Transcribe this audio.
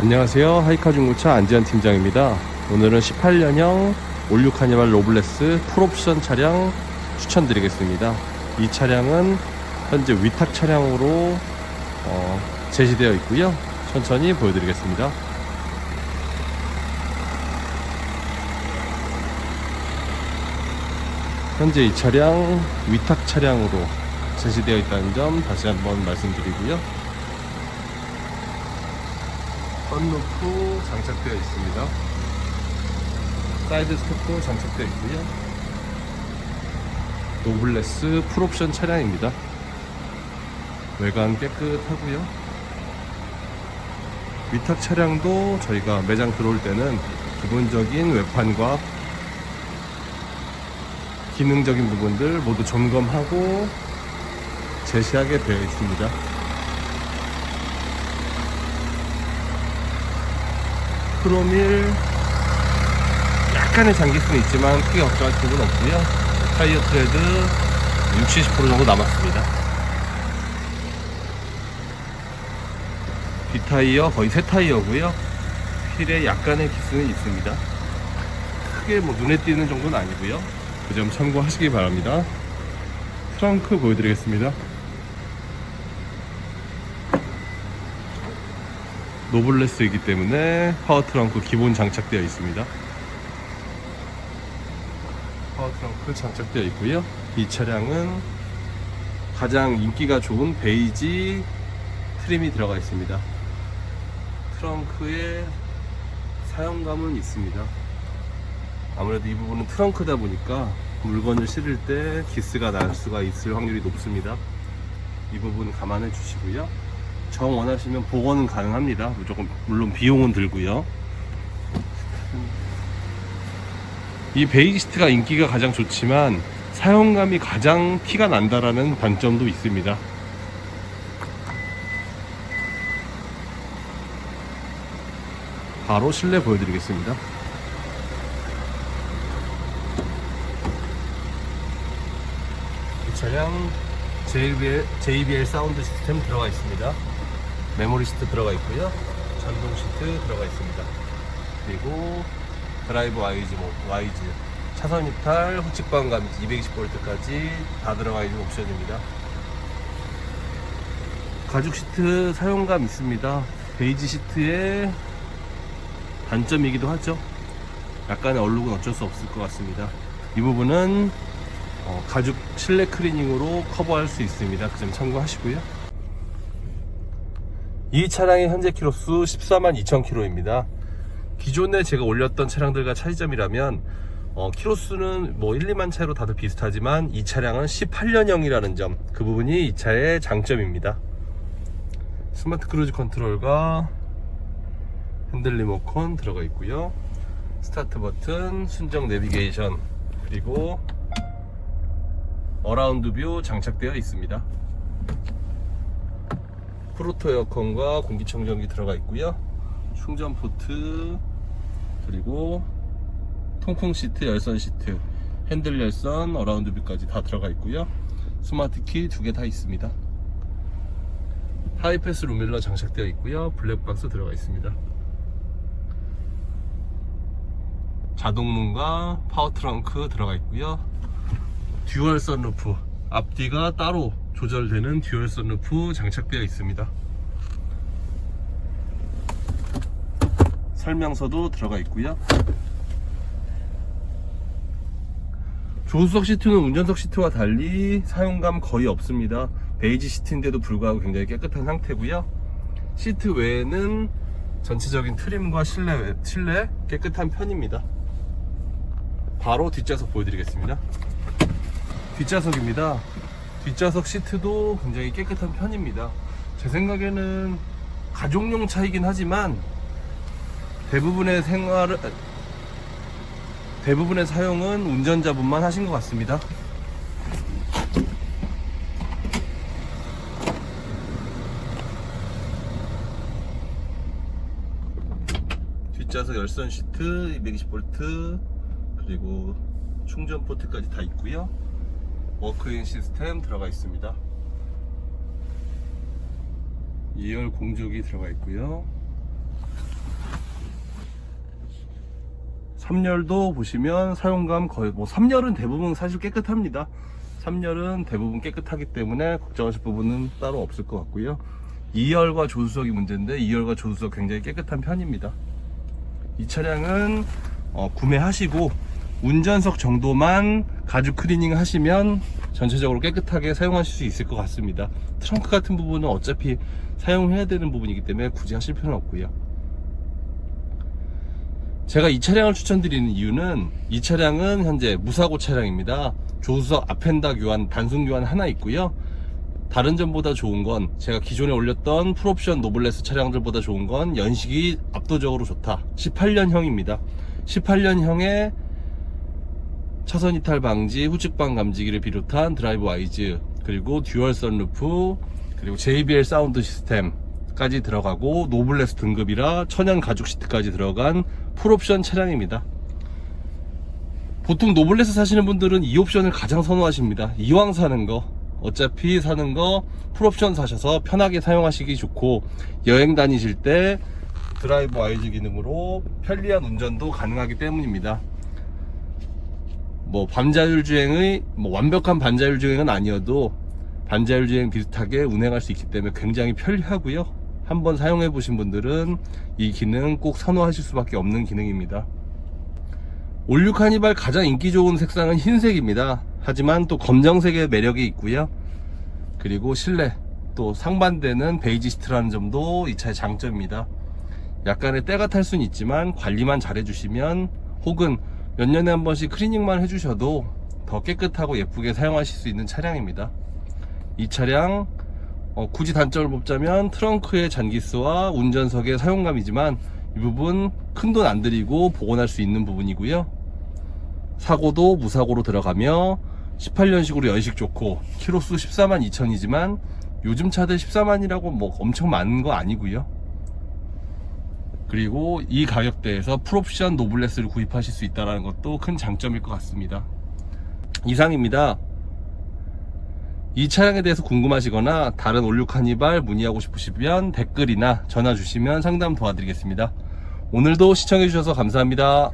안녕하세요. 하이카 중고차 안지현 팀장입니다. 오늘은 18년형 올류 카니발 로블레스 풀옵션 차량 추천드리겠습니다. 이 차량은 현재 위탁 차량으로 어, 제시되어 있고요. 천천히 보여드리겠습니다. 현재 이 차량 위탁 차량으로 제시되어 있다는 점 다시 한번 말씀드리고요. 썬루프 장착되어 있습니다. 사이드 스텝도 장착되어 있고요. 노블레스 풀옵션 차량입니다. 외관 깨끗하고요. 위탁 차량도 저희가 매장 들어올 때는 기본적인 외판과 기능적인 부분들 모두 점검하고 제시하게 되어 있습니다. 크로밀 약간의 장기수는 있지만 크게 걱정할 필요는 없고요. 타이어 트레드 60, 70% 정도 남았습니다. 뒷타이어 거의 새 타이어고요. 휠에 약간의 기스는 있습니다. 크게 뭐 눈에 띄는 정도는 아니고요. 그 점 참고하시기 바랍니다. 트렁크 보여드리겠습니다. 노블레스이기 때문에 파워 트렁크 기본 장착되어 있습니다. 파워 트렁크 장착되어 있고요. 이 차량은 가장 인기가 좋은 베이지 트림이 들어가 있습니다. 트렁크에 사용감은 있습니다. 아무래도 이 부분은 트렁크다 보니까 물건을 실을 때 기스가 날 수가 있을 확률이 높습니다. 이 부분 감안해 주시고요. 정 원하시면 복원은 가능합니다. 무조건 물론 비용은 들고요. 이 베이지 시트가 인기가 가장 좋지만 사용감이 가장 티가 난다라는 단점도 있습니다. 바로 실내 보여드리겠습니다. 이 차량 JBL, JBL 사운드 시스템 들어가 있습니다. 메모리 시트 들어가 있고요. 전동 시트 들어가 있습니다. 그리고 드라이브 와이즈, 뭐, 와이즈, 차선 이탈, 후측방 감지 220V까지 다 들어가 있는 옵션입니다. 가죽 시트 사용감 있습니다. 베이지 시트의 단점이기도 하죠. 약간의 얼룩은 어쩔 수 없을 것 같습니다. 이 부분은 어, 가죽 실내 클리닝으로 커버할 수 있습니다. 그 점 참고하시고요. 이 차량의 현재 키로수 14만 2천 킬로입니다. 기존에 제가 올렸던 차량들과 차이점이라면 어, 키로수는 뭐 1, 2만 차이로 다들 비슷하지만 이 차량은 18년형이라는 점, 그 부분이 이 차의 장점입니다. 스마트 크루즈 컨트롤과 핸들 리모컨 들어가 있고요. 스타트 버튼, 순정 내비게이션, 그리고 어라운드 뷰 장착되어 있습니다. 프로토 에어컨과 공기청정기 들어가 있고요. 충전 포트 그리고 통풍 시트, 열선 시트, 핸들 열선, 어라운드 뷰까지 다 들어가 있고요. 스마트 키 두 개 다 있습니다. 하이패스 룸밀러 장착되어 있고요. 블랙박스 들어가 있습니다. 자동문과 파워 트렁크 들어가 있고요. 듀얼 선루프 앞뒤가 따로 조절되는 듀얼 선루프 장착되어 있습니다. 설명서도 들어가 있고요. 조수석 시트는 운전석 시트와 달리 사용감 거의 없습니다. 베이지 시트인데도 불구하고 굉장히 깨끗한 상태고요. 시트 외에는 전체적인 트림과 실내, 실내 깨끗한 편입니다. 바로 뒷좌석 보여드리겠습니다. 뒷좌석입니다. 뒷좌석 시트도 굉장히 깨끗한 편입니다. 제 생각에는 가족용 차이긴 하지만 대부분의 생활을 대부분의 사용은 운전자분만 하신 것 같습니다. 뒷좌석 열선 시트 220V 그리고 충전 포트까지 다 있고요. 워크인 시스템 들어가 있습니다. 2열 공조기 들어가 있고요. 3열도 보시면 사용감 거의 뭐 3열은 대부분 사실 깨끗합니다. 3열은 대부분 깨끗하기 때문에 걱정하실 부분은 따로 없을 것 같고요. 2열과 조수석이 문제인데 2열과 조수석 굉장히 깨끗한 편입니다. 이 차량은 어, 구매하시고 운전석 정도만 가죽 클리닝 하시면 전체적으로 깨끗하게 사용하실 수 있을 것 같습니다. 트렁크 같은 부분은 어차피 사용해야 되는 부분이기 때문에 굳이 하실 필요는 없고요. 제가 이 차량을 추천드리는 이유는 이 차량은 현재 무사고 차량입니다. 조수석 앞엔다 교환, 단순 교환 하나 있고요. 다른 점보다 좋은 건 제가 기존에 올렸던 풀옵션 노블레스 차량들보다 좋은 건 연식이 압도적으로 좋다. 18년형입니다. 18년형의 차선 이탈 방지, 후측방 감지기를 비롯한 드라이브 와이즈, 그리고 듀얼 선루프, 그리고 JBL 사운드 시스템까지 들어가고 노블레스 등급이라 천연 가죽 시트까지 들어간 풀옵션 차량입니다. 보통 노블레스 사시는 분들은 이 옵션을 가장 선호하십니다. 이왕 사는 거, 어차피 사는 거 풀옵션 사셔서 편하게 사용하시기 좋고 여행 다니실 때 드라이브 와이즈 기능으로 편리한 운전도 가능하기 때문입니다. 뭐 반자율 주행의 뭐 완벽한 반자율 주행은 아니어도 반자율 주행 비슷하게 운행할 수 있기 때문에 굉장히 편리하고요. 한번 사용해 보신 분들은 이 기능 꼭 선호하실 수밖에 없는 기능입니다. 올류 카니발 가장 인기 좋은 색상은 흰색입니다. 하지만 또 검정색의 매력이 있고요. 그리고 실내 또 상반되는 베이지스트라는 점도 이 차의 장점입니다. 약간의 때가 탈 수는 있지만 관리만 잘 해주시면 혹은 몇 년에 한 번씩 클리닝만 해주셔도 더 깨끗하고 예쁘게 사용하실 수 있는 차량입니다. 이 차량 어, 굳이 단점을 뽑자면 트렁크의 잔기스와 운전석의 사용감이지만 이 부분 큰 돈 안 들이고 복원할 수 있는 부분이고요. 사고도 무사고로 들어가며 18년식으로 연식 좋고 키로수 14만 2천이지만 요즘 차들 14만이라고 뭐 엄청 많은 거 아니고요. 그리고 이 가격대에서 풀옵션 노블레스를 구입하실 수 있다는 것도 큰 장점일 것 같습니다. 이상입니다. 이 차량에 대해서 궁금하시거나 다른 올류 카니발 문의하고 싶으시면 댓글이나 전화 주시면 상담 도와드리겠습니다. 오늘도 시청해 주셔서 감사합니다.